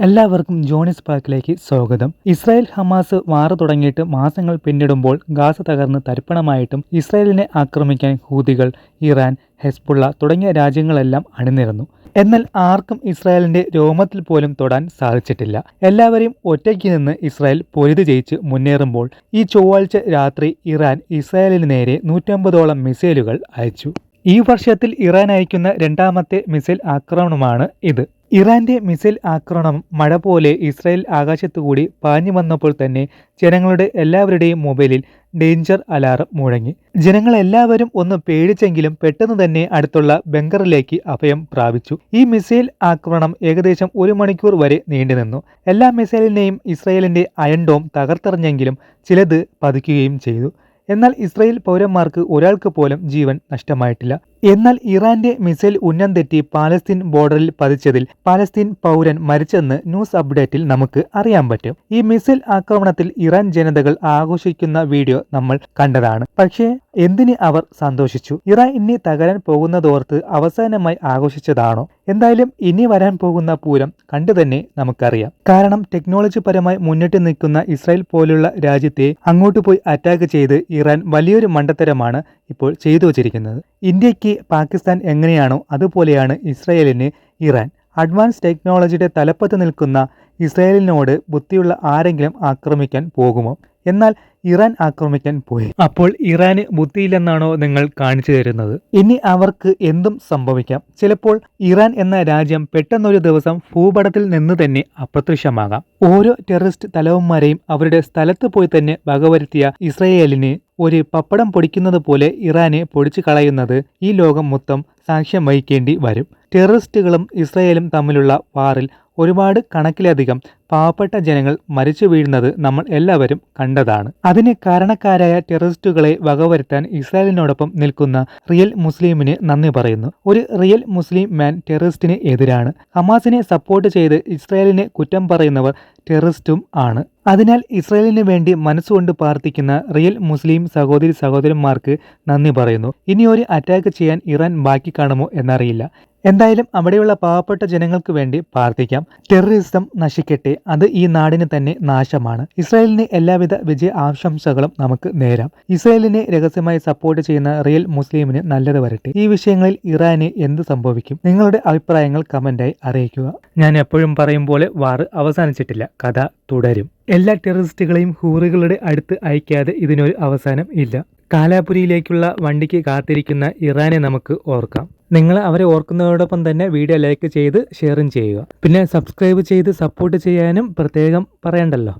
എല്ലാവർക്കും ജോണിസ് പാക്കിലേക്ക് സ്വാഗതം. Israel Hamas വാർ തുടങ്ങിയിട്ട് മാസങ്ങൾ പിന്നിടുമ്പോൾ ഗാസ തകർന്ന് തരിപ്പണമായിട്ടും ഇസ്രായേലിനെ ആക്രമിക്കാൻ ഹൂതികൾ ഇറാൻ ഹെസ്ബുള്ള തുടങ്ങിയ രാജ്യങ്ങളെല്ലാം അണിനിരന്നു. എന്നാൽ ആർക്കും ഇസ്രായേലിന്റെ രോമത്തിൽ പോലും തൊടാൻ സാധിച്ചിട്ടില്ല. എല്ലാവരെയും ഒറ്റയ്ക്ക് നിന്ന് ഇസ്രായേൽ പൊരുതി ജയിച്ച് മുന്നേറുമ്പോൾ ഈ ചൊവ്വാഴ്ച രാത്രി ഇറാൻ ഇസ്രായേലിന് നേരെ നൂറ്റമ്പതോളം മിസൈലുകൾ അയച്ചു. ഈ വർഷത്തിൽ ഇറാൻ അയക്കുന്ന രണ്ടാമത്തെ മിസൈൽ ആക്രമണമാണ് ഇത്. ഇറാന്റെ മിസൈൽ ആക്രമണം മഴ പോലെ ഇസ്രായേൽ ആകാശത്തുകൂടി പാഞ്ഞു വന്നപ്പോൾ തന്നെ ജനങ്ങളുടെ എല്ലാവരുടെയും മൊബൈലിൽ ഡേഞ്ചർ അലാറം മുഴങ്ങി. ജനങ്ങളെല്ലാവരും ഒന്ന് പേടിച്ചെങ്കിലും പെട്ടെന്ന് തന്നെ അടുത്തുള്ള ബംഗറിലേക്ക് അഭയം പ്രാപിച്ചു. ഈ മിസൈൽ ആക്രമണം ഏകദേശം ഒരു മണിക്കൂർ വരെ നീണ്ടുനിന്നു എല്ലാ മിസൈലിനെയും ഇസ്രായേലിന്റെ അയൺഡോം തകർത്തെറിഞ്ഞെങ്കിലും ചിലത് പതിക്കുകയും ചെയ്തു. എന്നാൽ ഇസ്രായേൽ പൗരന്മാർക്ക് ഒരാൾക്ക് പോലും ജീവൻ നഷ്ടമായിട്ടില്ല. എന്നാൽ ഇറാന്റെ മിസൈൽ ഉന്നം തെറ്റി പാലസ്തീൻ ബോർഡറിൽ പതിച്ചതിൽ പാലസ്തീൻ പൗരൻ മരിച്ചെന്ന് ന്യൂസ് അപ്ഡേറ്റിൽ നമുക്ക് അറിയാൻ പറ്റും. ഈ മിസൈൽ ആക്രമണത്തിൽ ഇറാൻ ജനതകൾ ആഘോഷിക്കുന്ന വീഡിയോ നമ്മൾ കണ്ടതാണ്. പക്ഷേ എന്തിന് അവർ സന്തോഷിച്ചു? ഇറാൻ ഇനി തകരാൻ പോകുന്നതോർത്ത് അവസാനമായി ആഘോഷിച്ചതാണോ? എന്തായാലും ഇനി വരാൻ പോകുന്ന പൂരം കണ്ടു തന്നെ നമുക്കറിയാം. കാരണം ടെക്നോളജി പരമായി മുന്നിട്ട് നിൽക്കുന്ന ഇസ്രായേൽ പോലുള്ള രാജ്യത്തെ അങ്ങോട്ട് പോയി അറ്റാക്ക് ചെയ്ത് ഇറാൻ വലിയൊരു മണ്ടത്തരമാണ് ഇപ്പോൾ ചെയ്തു വച്ചിരിക്കുന്നത്. ഇന്ത്യയ്ക്ക് പാകിസ്ഥാൻ എങ്ങനെയാണോ അതുപോലെയാണ് ഇസ്രയേലിന് ഇറാൻ. അഡ്വാൻസ് ടെക്നോളജിയുടെ തലപ്പത്ത് നിൽക്കുന്ന ഇസ്രയേലിനോട് ബുദ്ധിയുള്ള ആരെങ്കിലും ആക്രമിക്കാൻ പോകുമോ? എന്നാൽ ഇറാൻ ആക്രമിക്കാൻ പോയി. അപ്പോൾ ഇറാന് ബുദ്ധിയില്ലെന്നാണോ നിങ്ങൾ കാണിച്ചു തരുന്നത്? ഇനി അവർക്ക് എന്തും സംഭവിക്കാം. ചിലപ്പോൾ ഇറാൻ എന്ന രാജ്യം പെട്ടെന്നൊരു ദിവസം ഭൂപടത്തിൽ നിന്ന് തന്നെ അപ്രത്യക്ഷമാകാം. ഓരോ ടെററിസ്റ്റ് തലവന്മാരെയും അവരുടെ സ്ഥലത്ത് പോയി തന്നെ വകവരുത്തിയ ഇസ്രയേലിന് ഒരു പപ്പടം പൊടിക്കുന്നത് പോലെ ഇറാനെ പൊടിച്ചു കളയുന്നത് ഈ ലോകം മൊത്തം സാക്ഷ്യം വഹിക്കേണ്ടി വരും. ടെററിസ്റ്റുകളും ഇസ്രയേലും തമ്മിലുള്ള വാറിൽ ഒരുപാട് കണക്കിലധികം പാവപ്പെട്ട ജനങ്ങൾ മരിച്ചു വീഴുന്നത് നമ്മൾ എല്ലാവരും കണ്ടതാണ്. അതിന് കാരണക്കാരായ ടെററിസ്റ്റുകളെ വകവരുത്താൻ ഇസ്രായേലിനോടൊപ്പം നിൽക്കുന്ന റിയൽ മുസ്ലിമിന് നന്ദി പറയുന്നു. ഒരു റിയൽ മുസ്ലിം മാൻ ടെററിസ്റ്റിന് എതിരാണ്. ഹമാസിനെ സപ്പോർട്ട് ചെയ്ത് ഇസ്രായേലിനെ കുറ്റം പറയുന്നവർ ടെററിസ്റ്റും ആണ്. അതിനാൽ ഇസ്രായേലിന് വേണ്ടി മനസ്സുകൊണ്ട് പ്രാർത്ഥിക്കുന്ന റിയൽ മുസ്ലിം സഹോദരി സഹോദരന്മാർക്ക് നന്ദി പറയുന്നു. ഇനി ഒരു അറ്റാക്ക് ചെയ്യാൻ ഇറാൻ ബാക്കി കാണുമോ എന്നറിയില്ല. എന്തായാലും അവിടെയുള്ള പാവപ്പെട്ട ജനങ്ങൾക്ക് വേണ്ടി പ്രാർത്ഥിക്കാം. ടെററിസം നശിക്കട്ടെ. അത് ഈ നാടിന് തന്നെ നാശമാണ്. ഇസ്രായേലിന് എല്ലാവിധ വിജയ ആശംസകളും നമുക്ക് നേരാം. ഇസ്രായേലിനെ രഹസ്യമായി സപ്പോർട്ട് ചെയ്യുന്ന റിയൽ മുസ്ലിമിന് നല്ലത് വരട്ടെ. ഈ വിഷയങ്ങളിൽ ഇറാന് എന്ത് സംഭവിക്കും? നിങ്ങളുടെ അഭിപ്രായങ്ങൾ കമന്റായി അറിയിക്കുക. ഞാൻ എപ്പോഴും പറയും പോലെ വാർ അവസാനിച്ചിട്ടില്ല. കഥ തുടരും. എല്ലാ ടെററിസ്റ്റുകളെയും ഹൂറുകളുടെ അടുത്ത് അയക്കാതെ ഇതിനൊരു അവസാനം ഇല്ല. കാലാപുരിയിലേക്കുള്ള വണ്ടിക്ക് കാത്തിരിക്കുന്ന ഇറാനെ നമുക്ക് ഓർക്കാം. നിങ്ങൾ അവരെ ഓർക്കുന്നതോടൊപ്പം തന്നെ വീഡിയോ ലൈക്ക് ചെയ്ത് ഷെയറും ചെയ്യുക. പിന്നെ സബ്സ്ക്രൈബ് ചെയ്ത് സപ്പോർട്ട് ചെയ്യാനും പ്രത്യേകം പറയണ്ടല്ലോ.